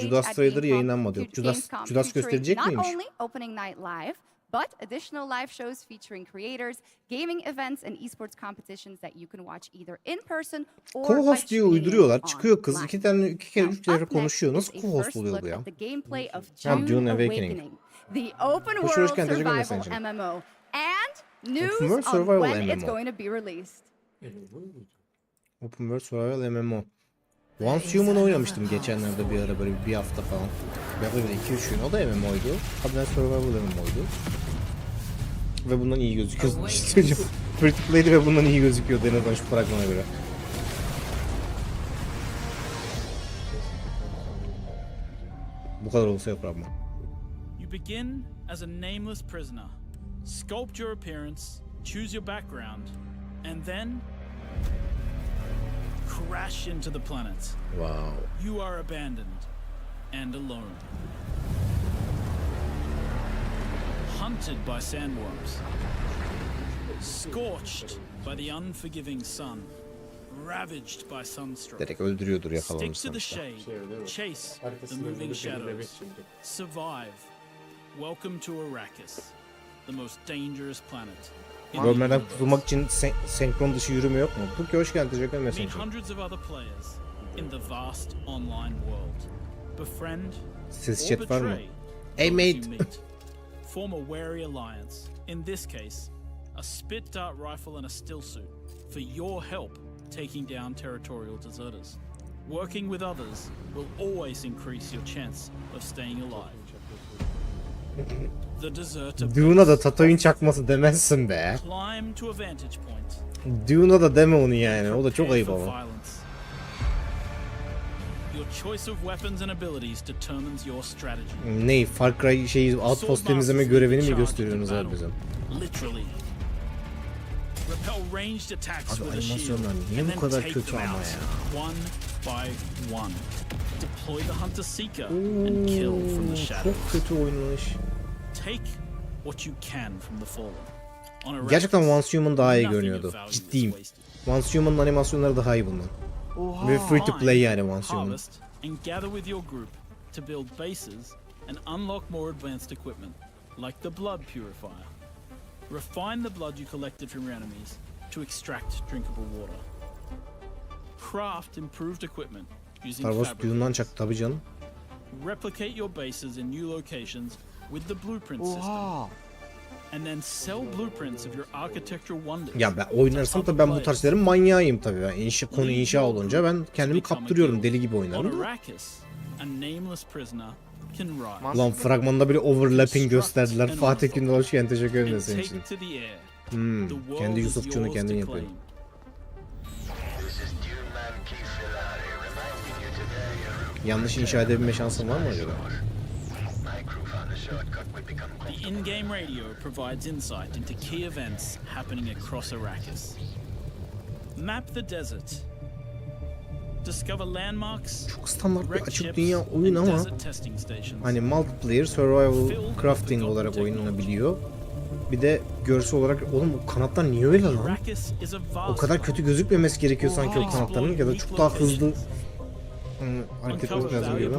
Judas Gamescom- yayınlanmadı. Yok, Judas- Judas gösterecek not miymiş? only opening night live, but additional live shows featuring creators, gaming events, and esports competitions that you can watch either in person or by Co-host diye uyduruyorlar. Çıkıyor kız. iki tane iki kere üç kere konuşuyor. Nasıl co-host oluyor bu ya? at the gameplay of Ha, Dune Awakening. The open world survival. MMO, and news on when it's going to be released. Open World Survival MMO. Once Human oynamıştım geçenlerde bir ara böyle bir hafta falan. Ya da böyle 2-3 gün. O da MMO'ydu. Advanced Survival MMO'ydu. Ve bundan iyi gözüküyor. İşte söyleyeceğim. Free to play'di ve bundan iyi gözüküyordu en azından şu fragmana göre. Bu kadar olsa yok fragman. You begin as a nameless prisoner. Sculpt your appearance, choose your background, and then crash into the planet. Wow. You are abandoned and alone. Hunted by sandworms. Scorched by the unforgiving sun. Ravaged by sunstroke. Direkt öldürüyordur Stick to the shade. Chase the moving shadows. Survive. Welcome to Arrakis, the most dangerous planet. In the Bölmeden kurtulmak için sen- senkron dışı yürüme yok mu? Tuki hoş geldin. Teşekkür ederim senin Meet hundreds of other players in the vast online world. Befriend Ses or chat var mı? betray Hey, mate. Form a wary alliance. In this case, a spit dart rifle and a still suit for your help taking down territorial deserters. Working with others will always increase your chance of staying alive. Dune'a da. Tatooine çakması demezsin be. Dune'a da deme onu yani. O da çok ayıp ama. strategy. Ney? Far Cry şeyi outpost temizleme görevini mi gösteriyorsunuz abi bize? Abi animasyonlar niye bu kadar kötü ama ya? Deploy the hunter seeker and kill from the shadows. Çok kötü oynanış. Gerçekten Once Human daha iyi görünüyordu. Ciddiyim. Once Human'ın animasyonları daha iyi bundan. Ve free to play yani Once Human. Harvest and gather with your group to build bases and unlock more advanced equipment, like the blood purifier. Refine the blood you collected from your enemies to extract drinkable water. Craft improved equipment using Star Wars çak tabii canım. Replicate your bases in new locations with the blueprint system. And then sell blueprints of your architectural wonders. Ya ben oynarsam tabii ben bu tarz şeylerin manyağıyım tabii. Ben inşa, konu inşa olunca ben kendimi kaptırıyorum. Deli gibi oynarım. da. Ulan fragmanda bile overlapping gösterdiler. Fatih Gündal hoş geldin. Teşekkür ederim senin için. Hmm, kendi Yusufçuğunu kendin to yapıyor. Yanlış inşa edebilme şansın var mı acaba? My crew found a shortcut we comfortable. in-game radio provides insight into key events happening across Arrakis. Map the desert. Discover landmarks, Çok standart bir açık dünya oyun ama hani multiplayer survival crafting olarak oynanabiliyor. Bir de görsel olarak oğlum bu kanatlar niye öyle lan? O kadar kötü gözükmemesi gerekiyor sanki o kanatların ya da çok daha hızlı hmm, hareket etmesi lazım gibi.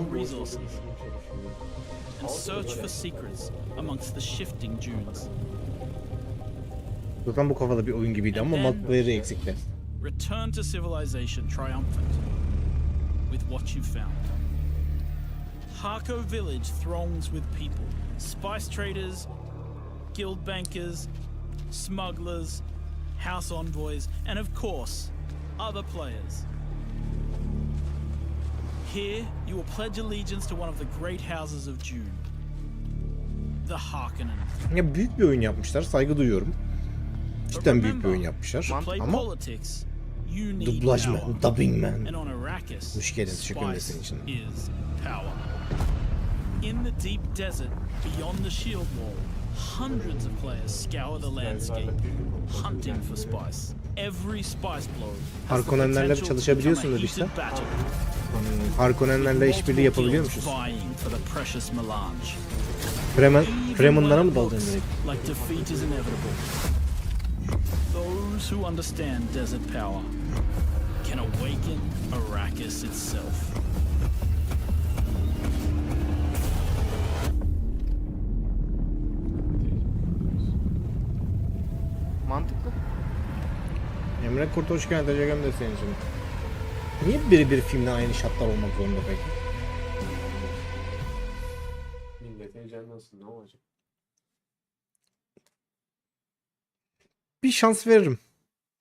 And search for secrets amongst the shifting dunes. Zaten bu kafada bir oyun gibiydi ama multiplayer'ı eksikti. Return to civilization triumphant with what you found. Harko village throngs with people spice traders, guild bankers, smugglers, house envoys, and of course, other players. Here, you will pledge allegiance to one of the great houses of Harkonnen. Ya büyük bir oyun yapmışlar. Saygı duyuyorum. Cidden büyük bir oyun yapmışlar. Ama dublaj man, dubbing man. Hoş geldin, teşekkür ederim senin için. In the deep desert beyond the shield wall, hundreds of players scour the landscape, hunting for spice. Every spice blow Harkonnenlerle potential to çalışabiliyorsun become a dediyse. heated battle. Harkonnenlerle işbirliği yapabiliyormuşuz. Fremen, Freeman'lara mı daldın direkt? Those who understand desert power can awaken Arrakis itself. Mantıklı. Emre Kurt hoş geldin. Teşekkür ederim de senin için. Niye biri bir filmde aynı şartlar olmak zorunda peki? Millet heyecanlansın ne olacak? Bir şans veririm.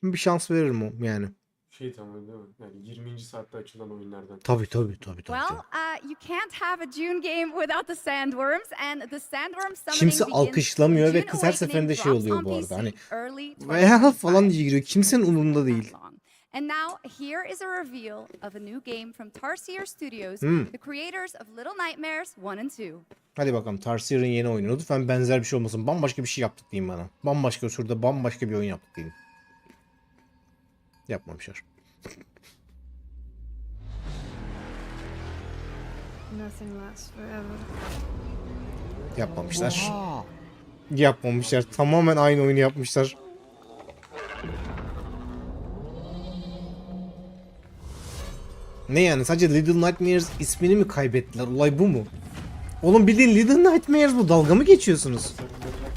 Bir şans veririm o yani. Şey tamam değil mi? Yani 20. saatte açılan oyunlardan. Tabii tabii tabii tabii. Well, uh, you can't have a June game without the sandworms, and the sandworm summoning Kimse alkışlamıyor ve kız her seferinde şey oluyor bu arada, hani, Veya 2025. falan diye giriyor. Kimsenin umurunda değil. And now here is a reveal of a new game from Tarsier Studios, Hmm. the creators of Little Nightmares 1 and 2. Hadi bakalım Tarsier'in yeni oyunu. Lütfen benzer bir şey olmasın. Bambaşka bir şey yaptık diyeyim bana. Bambaşka şurada bambaşka bir oyun yaptık diyeyim. Yapmamışlar. Yapmamışlar. Yapmamışlar. Tamamen aynı oyunu yapmışlar. Ne yani sadece Little Nightmares ismini mi kaybettiler? Olay bu mu? Oğlum bildiğin Little Nightmares bu. Dalga mı geçiyorsunuz?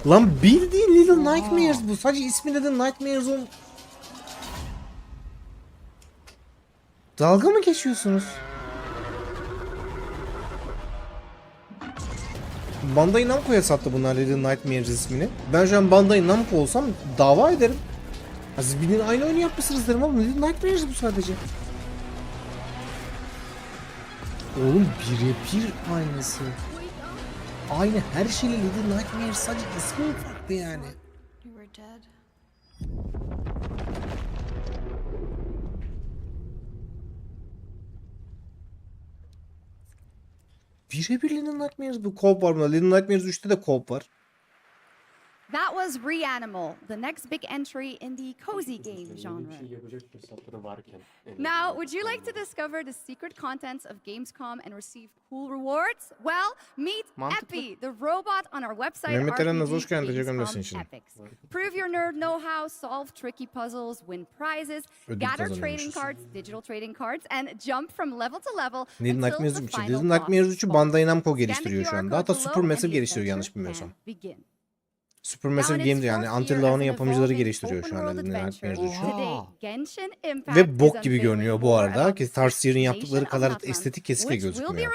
Lan bildiğin Little Nightmares bu. Sadece ismi Little Nightmares ol. Dalga mı geçiyorsunuz? Bandai Namco'ya sattı bunlar Little Nightmares ismini. Ben şu an Bandai Namco olsam dava ederim. Ha siz bildiğin aynı oyunu yapmışsınız derim ama Little Nightmares bu sadece. Oğlum birebir aynısı. Aynı her şeyle Little Nightmares sadece ismi mi farklı yani. Birebir Little Nightmares bu. Co-op var bunda. Little Nightmares 3'te de co-op var. That was Reanimal, the next big entry in the cozy game genre. şey en Now, would you like to discover the secret contents of Gamescom and receive cool rewards? Well, meet Mantıklı. Epi, the robot on our website. Mehmet Eren Naz, RPG hoş geldin. Teşekkür ederim Gamescom senin için. Epics. Prove your nerd know-how, solve tricky puzzles, win prizes, Ödül gather trading kazanıyormuşuz. cards, digital trading cards, and jump from level to level Little until Nightmares the 3. final Little Nightmares boss 3'ü boss. Bandai Namco Scan the geliştiriyor şu QR anda. code Hatta below Supermassive and the geliştiriyor yanlış adventure bilmiyorsam. can begin. Supermassive Games yani Until Dawn'un an yapımcıları geliştiriyor şu Little adventure, Nightmares 3'ü. Today, Genshin Impact Ve bok gibi görünüyor bu arada ki Tarsier'in yaptıkları kadar estetik kesinlikle gözükmüyor.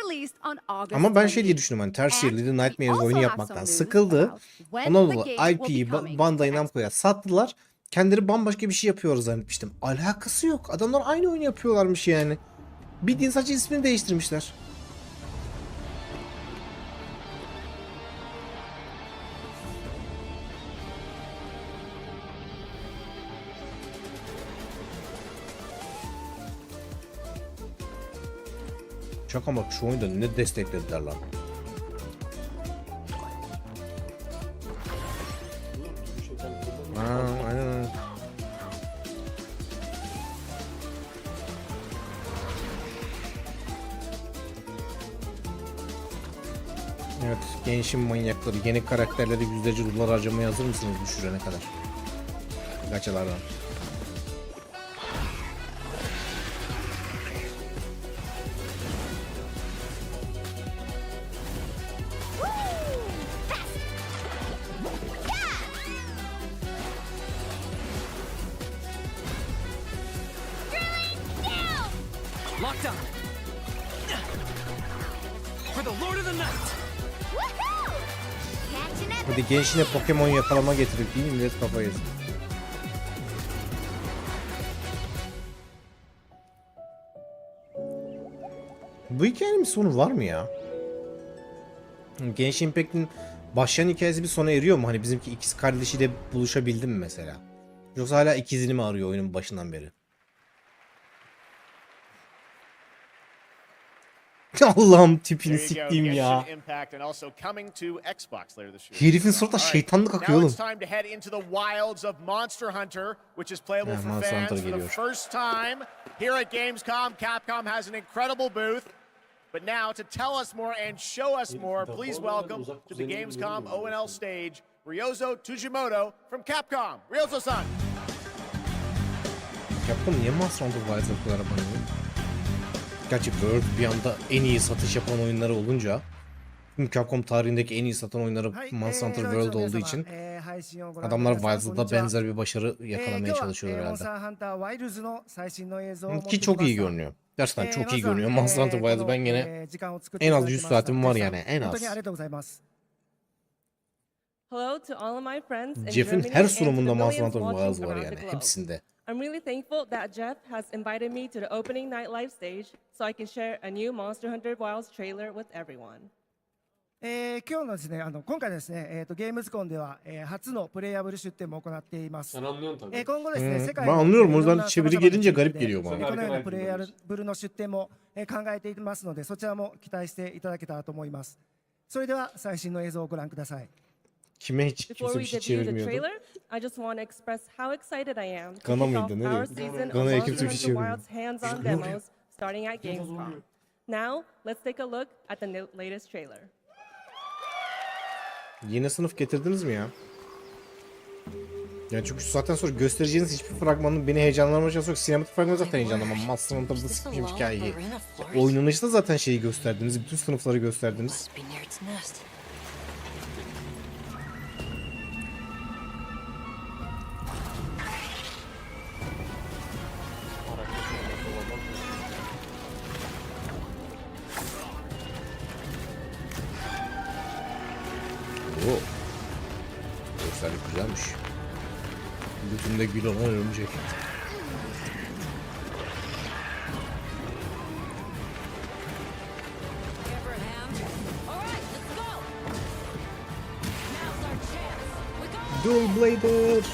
Ama ben şey diye 20. düşündüm hani Tarsier And Little we Nightmares oyunu yapmaktan sıkıldı. Ondan dolayı IP'yi Bandai Namco'ya sattılar. Kendileri bambaşka bir şey yapıyor zannetmiştim. Alakası yok. Adamlar aynı oyunu yapıyorlarmış yani. Bildiğin sadece ismini değiştirmişler. Şaka bak şu oyunda ne desteklediler lan. Aynen. Evet, gençin manyakları, yeni karakterleri yüzlerce dolar harcamaya hazır mısınız düşürene kadar? Gaçalardan. On. For the Lord of the Night. Hadi gençine Pokemon yakalama getirip değil mi? Millet kafayı yesin. Bu hikayenin bir sonu var mı ya? Genç Impact'in başlayan hikayesi bir sona eriyor mu? Hani bizimki ikiz kardeşiyle buluşabildi mi mesela? Yoksa hala ikizini mi arıyor oyunun başından beri? Allah'ım tipini There you go, siktiğim ya. Genshin Impact and also coming to Xbox later this year. Herifin suratına All right, şeytanlık akıyor Now oğlum. it's time to head into the wilds of Monster Hunter, which is playable Yeah, for Monster fans Hunter for the geliyor. first time here at Gamescom. Capcom has an incredible booth. But now to tell us more and show us more, please welcome to the Gamescom ONL stage, Ryozo Tujimoto from Capcom. Ryozo-san. Capcom niye Monster Hunter Wilds'a bu kadar abone oluyor? Gerçi World bir anda en iyi satış yapan oyunları olunca Tüm Capcom tarihindeki en iyi satan oyunları Monster Hunter World olduğu için adamlar Wilds'da da benzer bir başarı yakalamaya çalışıyor herhalde. Ki çok iyi görünüyor. Gerçekten çok iyi görünüyor. Monster Hunter Wilds'ı ben gene en az 100 saatim var yani en az. Jeff'in her sunumunda Monster Hunter Wilds var yani hepsinde. I'm really thankful that Jeff has invited me to the opening night live stage so I can share a new Monster Hunter Wilds trailer with everyone. えー今日のですね、あの今回ですね、えー、とゲームズコンでは、えー初のプレイヤブル出展も行っています。えー今後ですね、Hmm, 世界 ben の anlıyorum. O yüzden な çeviri gelince garip で geliyor こ bana. のようなプレイヤブルの出展も、えー考えていますので、そちらも期待していただけたらと思います。それでは最新の映像をご覧ください。Kime hiç Before kimse we bir şey debut the çevirmiyordu. trailer, I just want to express how excited I am to Gana kick off mıydı? our season of Gana'ya Monster kimse bir şey Hunter. Wilds hands-on demos starting at Gamescom. Now, let's take a look at the latest trailer. Yeni sınıf getirdiniz mi ya? Yani çünkü saatten sonra göstereceğiniz hiçbir fragmanın beni heyecanlanmaya çalışıyor. Sinematik fragmanı zaten heyecanlamam. Monster Hunter'da sıkmışım hikayeyi. Oynanışta zaten şeyi gösterdiniz. Bütün sınıfları gösterdiniz. be near its nest. Gösterlik güzelmiş. Bütünde gül olan örümcek. Dual Blader.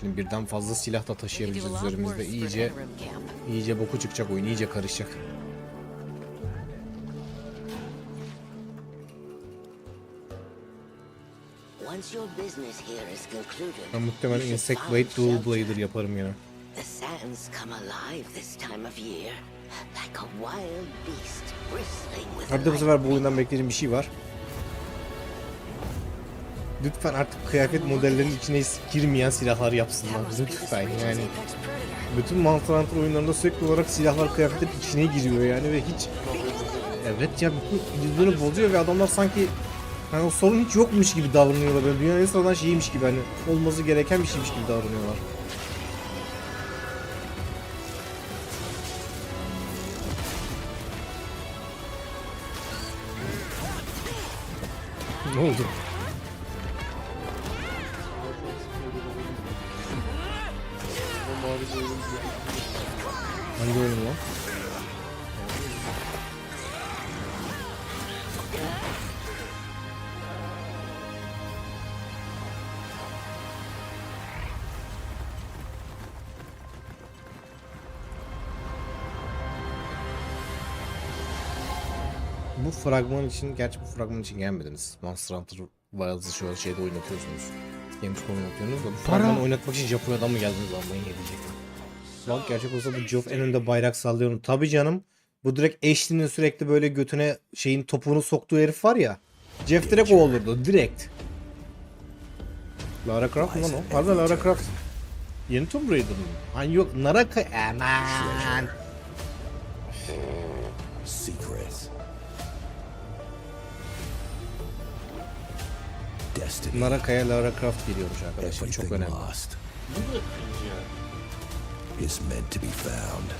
Şimdi birden fazla silah da taşıyabileceğiz üzerimizde. İyice iyice boku çıkacak oyun, iyice karışacak. Ben muhtemelen Insect Blade Dual. Blader yaparım yine. The sands come alive this time of year, like a wild beast bristling with Ha bir de bu sefer bu oyundan beklediğim bir şey var. Lütfen artık kıyafet modellerinin içine girmeyen silahlar yapsınlar. Lütfen yani. Bütün Monster Hunter oyunlarında sürekli olarak silahlar kıyafetlerin içine giriyor yani ve hiç... Evet ya bütün ilgilerini bozuyor ve adamlar sanki hani o sorun hiç yokmuş gibi davranıyorlar. Böyle dünyanın en sıradan şeyiymiş gibi hani olması gereken bir şeymiş gibi davranıyorlar. Ne oldu? Hangi oyun lan? Bu fragman için, gerçi bu fragman için gelmediniz. Monster Hunter Wilds'ı an şeyde oynatıyorsunuz. Gamescom oynatıyorsunuz da bu fragmanı oynatmak için Japonya'dan mı geldiniz ben yedecektim. Bak gerçek olsa bu Geoff en önde bayrak sallıyorum. Tabi canım. Bu direkt Ashley'nin sürekli böyle götüne şeyin topuğunu soktuğu herif var ya. Jeff direkt o olurdu. Direkt. Lara Croft mu lan o? Harbi Lara Croft. Yeni Tomb Raider mı? Hani yok Naraka... Aman. Secrets. existed. Naraka'ya Lara Croft geliyormuş arkadaşlar. Çok önemli. Lost is meant to be found.